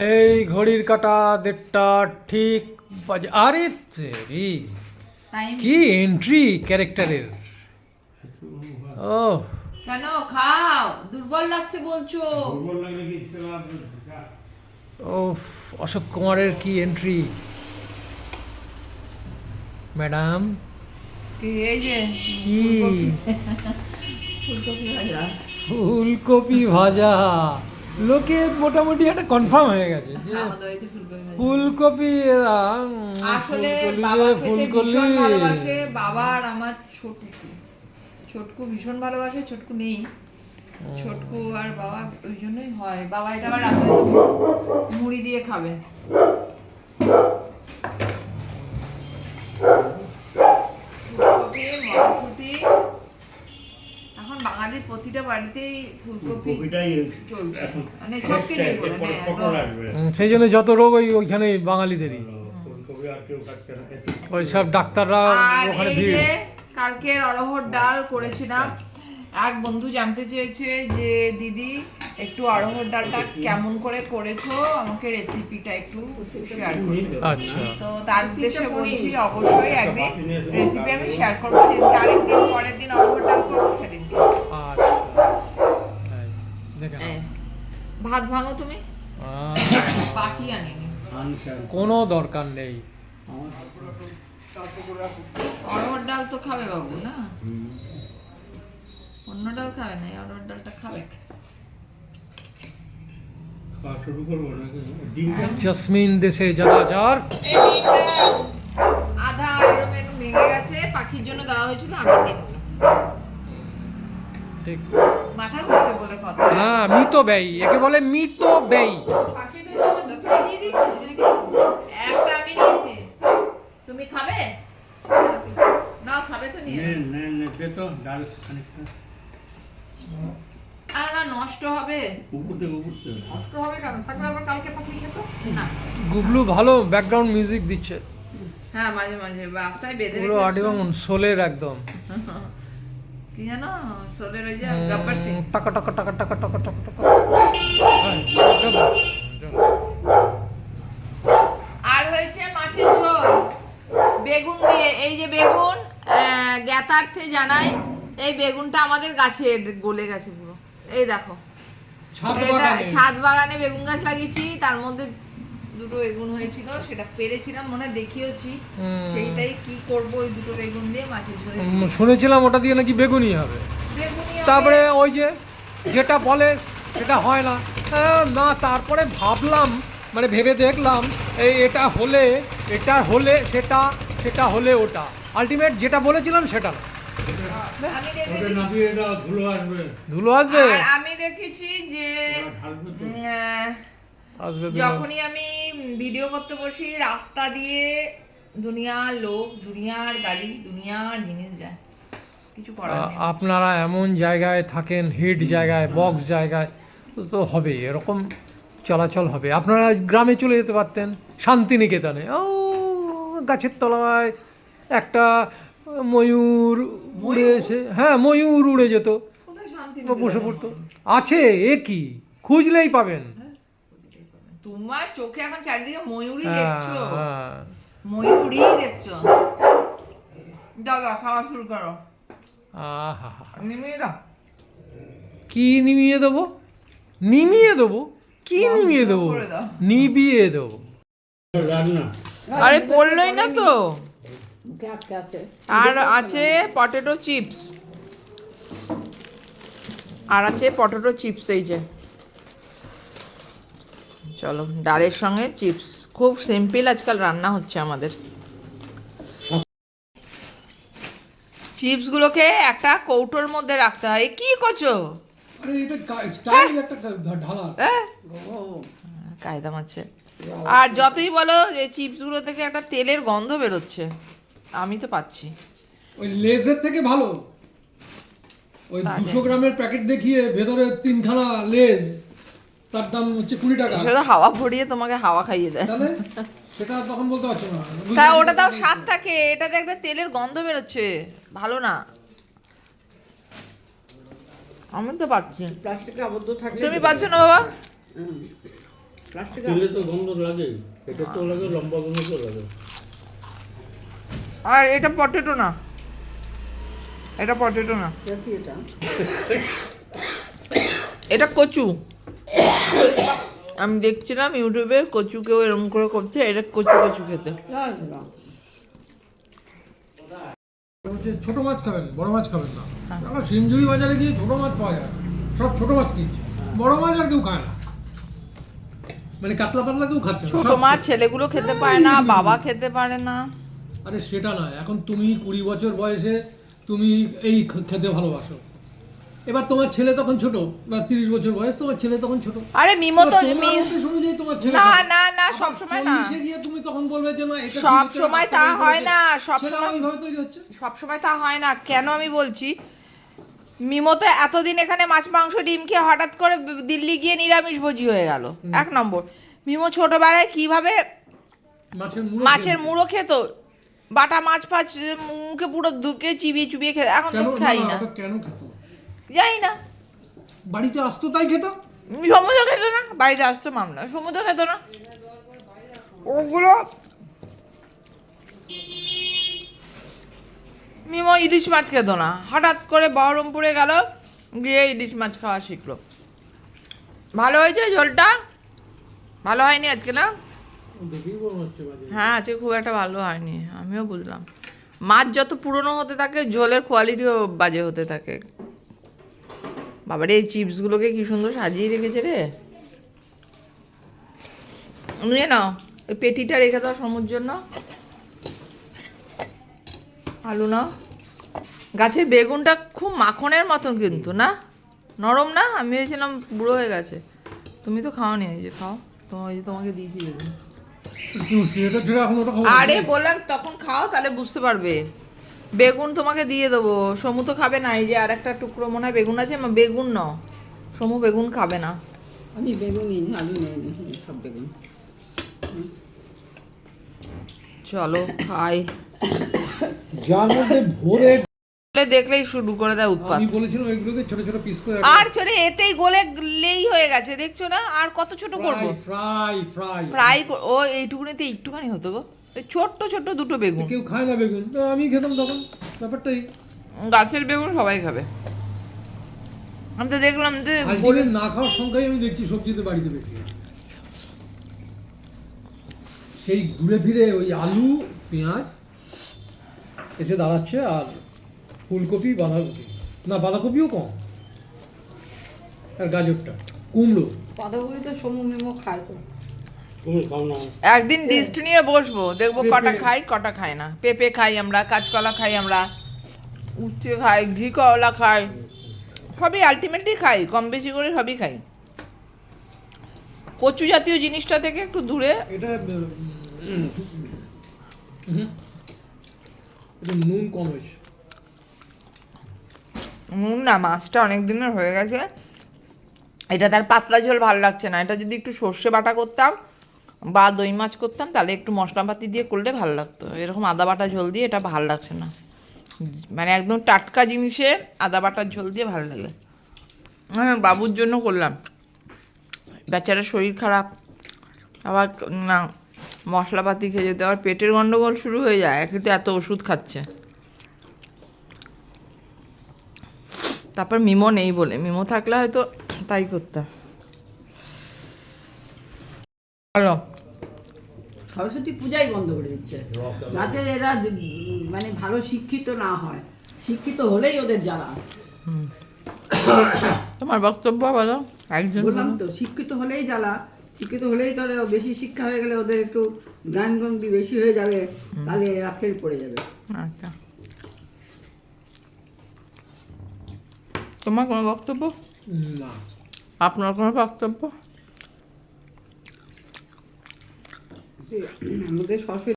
এই ঘড়ির কাটা দেড়টা ঠিক বাজে। আরে তেরি কি এন্ট্রি ক্যারেক্টারের? ও কেন? খাও। দুর্বল লাগছে বলছো। ও অশোক কুমারের কি এন্ট্রি ম্যাডাম? কি এই যে কি? ফুলকপি ভাজা। ফুলকপি ভাজা। লোকে মোটামুটি একটা কনফার্ম হয়ে গেছে যে ফুলকপি এরা, আসলে বাবা খেতে ভীষণ ভালোবাসে। বাবা আর আমার ছোটকু। ছোটকু ভীষণ ভালোবাসে ছোটকু নেই। ছোটকু আর বাবা ওই জন্যই হয়। বাবা এটা আবার রাতে মুড়ি দিয়ে খাবে। বাঙালির প্রতিটা বাড়িতেই ফুলকপি চলছে। মানে সব উম, সেই জন্য যত রোগ ওই ওইখানে বাঙালিদেরই। ফুলকপি আর কেউ খাচ্ছে না ওই সব ডাক্তাররা ওখানে এই ভিড়। যে কালকের ডাল করেছিলাম এক বন্ধু জানতে চেয়েছে যে দিদি একটু অরহর ডালটা কেমন করে করেছ? আমাকে রেসিপিটা একটু শেয়ার করো। আচ্ছা। তো তার উদ্দেশ্যে বলছি। অবশ্যই একদিন রেসিপি আমি শেয়ার করব। যেদিন আরেকদিন পরের দিন অরহর ডাল করব ভাত ভাঙো তুমি? পাটি আনিনি। কোনো দরকার নেই। অরহর ডাল তো খাবে বাবু না? অন্য ডাল খাবে না এই অরহর ডালটা খাবে জসমিন দেশে এই আধা ভেঙে গেছে পাখির জন্য দেওয়া হয়েছিল আমি। ঠিক। মাথা ঘুরছে বলে কথা। হ্যাঁ মিত ব্যয়। একে বলে মিত ব্যয়? একটা আমি নিয়েছি। তুমি খাবে? না খাবে তো নিয়ে। নে নে নে তো ডাল খানিকটা। আর নষ্ট হবে। নষ্ট হবে কেন? থাকলে আবার কালকে পাখি খেত? না। গুবলু ভালো ব্যাকগ্রাউন্ড মিউজিক দিচ্ছে। হ্যাঁ মাঝে মাঝে রাস্তায় বেঁধে পুরো আডিবাং সোলের একদম। কি জানো সোলের ওই যে গব্বর সিং টাকা টাকা টাকা টাকা টাকা টাকা টাকা। আর হয়েছে মাছের ঝোল। বেগুন দিয়ে এই যে বেগুন আহ, জ্ঞাতার্থে জানাই এই বেগুনটা আমাদের গাছে গলে গেছে পুরো। এই দেখো। এটা ছাদ বাগানে বেগুন গাছ লাগিয়েছি তার মধ্যে দুটো বেগুন হয়েছিল সেটা পেরেছিলাম মনে দেখিয়েছি সেইটাই কি করব ওই দুটো বেগুন দিয়ে মাছের ঝোল শুনেছিলাম ওটা দিয়ে নাকি বেগুনি হবে। তারপরে ওই যে যেটা বলে সেটা হয় না। না তারপরে ভাবলাম মানে ভেবে দেখলাম এই এটা হলে এটা হলে সেটা সেটা হলে ওটা। আলটিমেট যেটা বলেছিলাম সেটা না। দাও ধুলো আসবে। ধুলো আসবে? আর আমি দেখেছি যে যখনই আমি ভিডিও করতে বসি রাস্তা দিয়ে দুনিয়ার লোক দুনিয়ার গাড়ি দুনিয়ার জিনিস যায়। কিছু করার আপনারা এমন জায়গায় থাকেন হিট জায়গায় বক্স জায়গায় তো- হবে এরকম চলাচল হবে। আপনারা গ্রামে চলে যেতে পারতেন শান্তিনিকেতনে। ও গাছের তলায় একটা ময়ূর উড়ে এসে হ্যাঁ ময়ূর উড়ে যেত। বসে পড়তো। আছে এ কি? খুঁজলেই পাবেন। তোমার চোখে এখন চারিদিকে ময়ূরই হ্যাঁ, দেখছ। হ্যাঁ। ময়ূরই দেখছ। দাও দাও খাওয়া শুরু করো। আহা। নিমিয়ে দাও। কি নিমিয়ে দেবো? নিমিয়ে দেবো? কি নিমিয়ে দেবো। নিবিয়ে দেবো। আরে পড়লই না তো। আর আছে পটেটো চিপস। আর আছে পটেটো চিপস এই যে। চলো ডালের সঙ্গে চিপস। খুব সিম্পল আজকাল রান্না হচ্ছে আমাদের। চিপসগুলোকে একটা কৌটোর মধ্যে রাখতে হয়। কি করছ? কায়দা মারছে আর যতই বলো যে চিপসগুলো থেকে একটা তেলের গন্ধ বেরোচ্ছে আমি তো পাচ্ছি। ওই লেজের থেকে ভালো। ওই দুশো গ্রামের প্যাকেট দেখিয়ে ভেতরে তিনখানা লেজ। তার দাম হচ্ছে কুড়ি টাকা। শুধু হাওয়া ভরিয়ে তোমাকে হাওয়া খাইয়ে দেয়। তাহলে সেটা তখন বলতে পারছ না। তা ওটা তাও স্বাদ থাকে এটাতে একটা তেলের গন্ধ বেরোচ্ছে ভালো না। আমি তো পাচ্ছি প্লাস্টিকে আবদ্ধ থাকলে তুমি পাচ্ছ না বাবা? প্লাস্টিক তেলে তো গন্ধ লাগে এটা তো লাগে লম্বা গন্ধ তো লাগে। আর এটা পটেটো না। এটা পটেটো না। এটা? এটা কচু। আমি দেখছিলাম ইউটিউবে কচু কেউ এরকম করে করছে এটা কচু কচু খেতে। ছোট মাছ খাবেন বড় মাছ খাবেন না। এখন শিমঝুরি বাজারে গিয়ে ছোট মাছ পাওয়া যায়। সব ছোট মাছ কিনছে। বড় মাছ আর কেউ খায় না। মানে কাতলা পাতলা কেউ খাচ্ছে না। ছোট মাছ ছেলেগুলো খেতে পারে না বাবা খেতে পারে না। আরে সেটা নয় এখন তুমি কুড়ি বছর বয়সে তুমি এই খেতে ভালোবাসো। এবার তোমার ছেলে তখন ছোট বা তিরিশ বছর বয়স তোমার ছেলে তখন ছোট। আরে মিমো তো তোমার অনুযায়ী তোমার ছেলে না না না সব সময় না। 40 গিয়ে তুমি তখন বলবে যে না এটা সব সময় তা হয় না, সব সময়- ওইভাবে তৈরি হচ্ছে। সব সময় তা হয় না। কেন আমি বলছি মিমো তো এতদিন এখানে মাছ মাংস ডিম খেয়ে হঠাৎ করে দিল্লি গিয়ে নিরামিষ ভোজি হয়ে গেল। এক নম্বর। মিমো ছোটবেলায় কীভাবে মাছের মুড়ো খেত। বাটা মাছ ফাছ মুখে পুরো দুকে চিবিয়ে চুবিয়ে খেত। এখন তো খাই না, না কেন খেত? জানি না। বাড়িতে আসতো তাই খেত? সমুদ্র খেত না বাড়িতে আসতো মামলা সমুদ্র খেত না। ওগুলো মিমো ইলিশ মাছ খেত না। হঠাৎ করে বহরমপুরে গেল গিয়ে ইলিশ মাছ খাওয়া শিখলো। ভালো হয়েছে ঝোলটা? ভালো হয়নি আজকে না? হ্যাঁ আজকে খুব একটা ভালো হয়নি আমিও বুঝলাম। মাছ যত পুরনো হতে থাকে ঝোলের কোয়ালিটিও বাজে হতে থাকে। বাবারে এই চিপসগুলোকে কি সুন্দর সাজিয়ে রেখেছে রে। নিয়ে নাও ওই পেটিটা রেখে দাও সমুর জন্য। আলু নাও। গাছের বেগুনটা খুব মাখনের মতন কিন্তু না? নরম না? আমি ভেবেছিলাম বুড়ো হয়ে গেছে। তুমি তো খাওনি এই যে খাও। তোমার ওই যে তোমাকে দিয়েছি বেগুন। আরে বললাম তখন খাও তাহলে বুঝতে পারবে। বেগুন তোমাকে দিয়ে দেবো। সমু তো খাবে না এই যে আর একটা টুকরো মনে হয় বেগুন আছে বেগুন নাও। সমু বেগুন খাবে না। আমি বেগুন আলু নেই সব বেগুন। চলো খাই। যার মধ্যে ভরে বলে দেখলেই শুরু করে দেয় উৎপাত। আমি বলেছিলাম এগুলোকে ছোট ছোট পিস করে আর চলে এতেই গলে গলেই হয়ে গেছে দেখছ না? আর কত ছোট করব? ফ্রাই ফ্রাই ফ্রাই ও এইটুকুনিতে একটুখানি হতো গো। ছোট্ট ছোট্ট দুটো বেগুন। কেউ খায় না বেগুন। তো আমি খেতাম তখন। ব্যাপারটাই। গাছের বেগুন সবাই খাবে। আমি তো দেখলাম যে আলটিমেট না খাওয়ার সংখ্যাই আমি দেখছি সবজিতে বাড়িতে বেশি। সেই ঘুরে ফিরে ওই আলু পেঁয়াজ এসে দাঁড়াচ্ছে আর ফুলকপি বাঁধাকপি। না বাঁধাকপিও কম। আর গাজরটা কুমড়ো। বাঁধাকপি তো সমু মেমো খায় তো। একদিন লিস্ট নিয়ে বসবো দেখব কটা খাই কটা খাই না। পেঁপে খাই আমরা কাঁচকলা খাই আমরা উচ্ছে খাই ঘি কলা খাই সবই আলটিমেটলি খাই কম বেশি করে সবই খাই। কচু জাতীয় জিনিসটা থেকে একটু দূরে। এটা নুন কম হয়েছে নুন না মাছটা অনেক দিনের হয়ে গেছে। এটা তার পাতলা ঝোল ভালো লাগছে না। এটা যদি একটু সর্ষে বাটা করতাম বা দই মাছ করতাম, তাহলে একটু মশলাপাতি দিয়ে করলে ভালো লাগতো। এরকম আদা বাটা ঝোল দিয়ে এটা ভালো লাগছে না। মানে একদম টাটকা জিনিসে আদা বাটার ঝোল দিয়ে ভালো লাগে। হ্যাঁ বাবুর জন্য করলাম। বেচারার শরীর খারাপ। আবার না, মশলাপাতি খেয়ে যেতে। আবার পেটের গন্ডগোল শুরু হয়ে যায়। একে তো এত ওষুধ খাচ্ছে। তারপর মিমো নেই বলে। মিমো থাকলে হয়তো তাই করতাম। হ্যালো। সরস্বতী পূজাই বন্ধ করে দিচ্ছে। যাতে এরা মানে ভালো শিক্ষিত না হয়। শিক্ষিত হলেই ওদের জ্বালা। তোমার বক্তব্য বলো একজন বললাম তো শিক্ষিত হলেই জ্বালা। শিক্ষিত হলেই তাহলে বেশি শিক্ষা হয়ে গেলে ওদের একটু জ্ঞান গন্ডি বেশি হয়ে যাবে তাহলে এরা ফেল পড়ে যাবে। আচ্ছা। তোমার কোনো বক্তব্য? না। আপনার কোনো বক্তব্য? আমাদের সরস্বতী